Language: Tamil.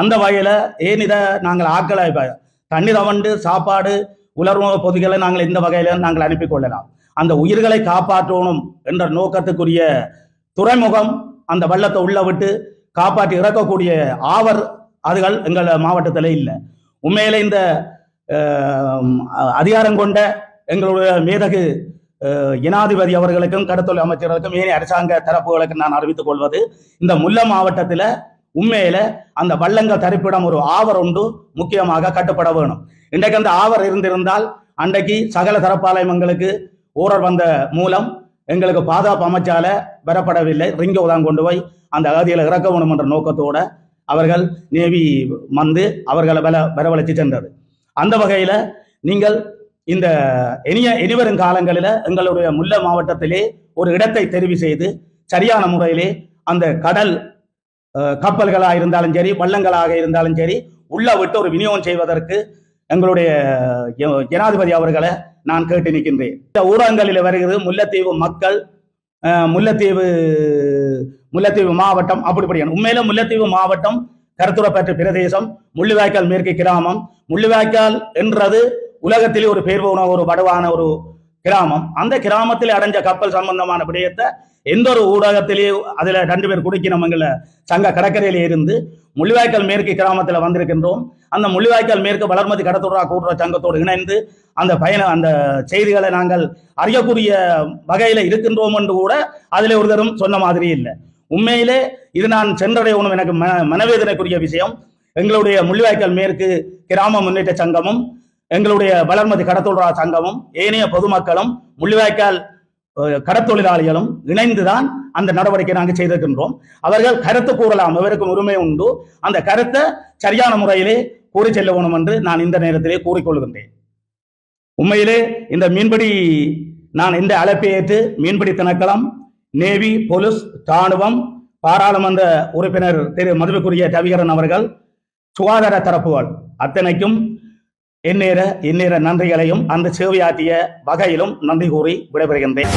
அந்த வகையில் ஏன் இதை நாங்கள் ஆக்கலை? தண்ணீர் தண்ணி தவண்டு சாப்பாடு உலர்வு பொதிகளை நாங்கள் இந்த வகையில் நாங்கள் அனுப்பி கொள்ளலாம். அந்த உயிர்களை காப்பாற்றணும் என்ற நோக்கத்துக்குரிய துறைமுகம் அந்த வெள்ளத்தை உள்ள விட்டு காப்பாற்றி இறக்கக்கூடிய ஆவர் அதுகள் எங்கள் மாவட்டத்தில் இல்லை. உண்மையில இந்த அதிகாரம் கொண்ட எங்களுடைய மேதகு இனாதிபதி ஜனாதிபதி அவர்களுக்கும் கடத்தொழில் அமைச்சர்களுக்கும் ஏனைய அரசாங்க தரப்புகளுக்கும் நான் அறிவித்துக் கொள்வது இந்த முல்லை மாவட்டத்தில் உண்மையில அந்த வள்ளங்கள் தரிப்பிடம் ஒரு ஆவர் உண்டு முக்கியமாக கட்டுப்பட வேணும். இன்றைக்கு அந்த ஆவர் இருந்திருந்தால் அன்றைக்கு சகல தரப்பாளையங்களுக்கு ஊரர் வந்த மூலம் எங்களுக்கு பாதுகாப்பு அமைச்சால பெறப்படவில்லை. ரிங்க உதான் கொண்டு போய் அந்த அகதியில் இறக்க வேணும் என்ற நோக்கத்தோட அவர்கள் நேவி வந்து அவர்களை பல வரவழைச்சு சென்றது. அந்த வகையில நீங்கள் இந்த இனிய இனிவரும் காலங்களில் எங்களுடைய முல்லை மாவட்டத்திலே ஒரு இடத்தை தெரிவு செய்து சரியான முறையிலே அந்த கடல் கப்பல்களாக இருந்தாலும் சரி வள்ளங்களாக இருந்தாலும் சரி உள்ள விட்டு ஒரு விநியோகம் செய்வதற்கு எங்களுடைய ஜனாதிபதி அவர்களை நான் கேட்டு நிற்கின்றேன். இந்த ஊடகங்களில் வருகிறது முல்லைத்தீவு மக்கள் முல்லைத்தீவு முல்லைத்தீவு மாவட்டம் அப்படிப்படியான உண்மையில முல்லைத்தீவு மாவட்டம் கருத்துரப்பற்று பிரதேசம் முள்ளிவாய்க்கால் மேற்கு கிராமம். முள்ளிவாய்க்கால் என்றது உலகத்திலே ஒரு பேர் போன ஒரு வடுவான ஒரு கிராமம். அந்த கிராமத்தில் அடைஞ்ச கப்பல் சம்பந்தமான விடயத்தை எந்த ஒரு ஊடகத்திலேயே அதில் ரெண்டு பேர் குடிக்கினவங்கள சங்க கடற்கரையில் இருந்து முள்ளிவாய்க்கால் மேற்கு கிராமத்தில் வந்திருக்கின்றோம். அந்த முள்ளிவாய்க்கால் மேற்கு வளர்மதி கடத்துறா கூட்டுறவு சங்கத்தோடு இணைந்து அந்த பயண அந்த செய்திகளை நாங்கள் அறியக்கூடிய வகையில் இருக்கின்றோம் என்று கூட அதில் ஒருத்தரும் சொன்ன மாதிரி இல்லை. உண்மையிலே இது நான் சென்றடையணும் எனக்கு ம மனவேதனைக்குரிய விஷயம். எங்களுடைய முள்ளிவாய்க்கால் மேற்கு கிராம முன்னேற்ற சங்கமும் எங்களுடைய வளர்மதி கடத்தொழிலாளர் சங்கமும் ஏனைய பொதுமக்களும் முள்ளிவாய்க்கால் கடத்தொழிலாளிகளும் இணைந்துதான் அந்த நடவடிக்கை நாங்கள் செய்திருக்கின்றோம். அவர்கள் கருத்து கூறலாம் அவருக்கும் உரிமை உண்டு. அந்த கருத்தை சரியான முறையிலே கூறி செல்ல வேணும் என்று நான் இந்த நேரத்திலே கூறிக்கொள்கின்றேன். உண்மையிலே இந்த மீன்பிடி நான் இந்த அழைப்பை ஏற்று மீன்பிடி திணைக்களம் நேவி போலீஸ் ராணுவம் பாராளுமன்ற உறுப்பினர் திரு மதுவுக்குரிய ரவிகரன் அவர்கள் சுகாதார தரப்புகள் அத்தனைக்கும் எந்நேர இந்நேர நன்றிகளையும் அந்த சேவையாற்றிய வகையிலும் நன்றி கூறி விடைபெறுகின்றேன்.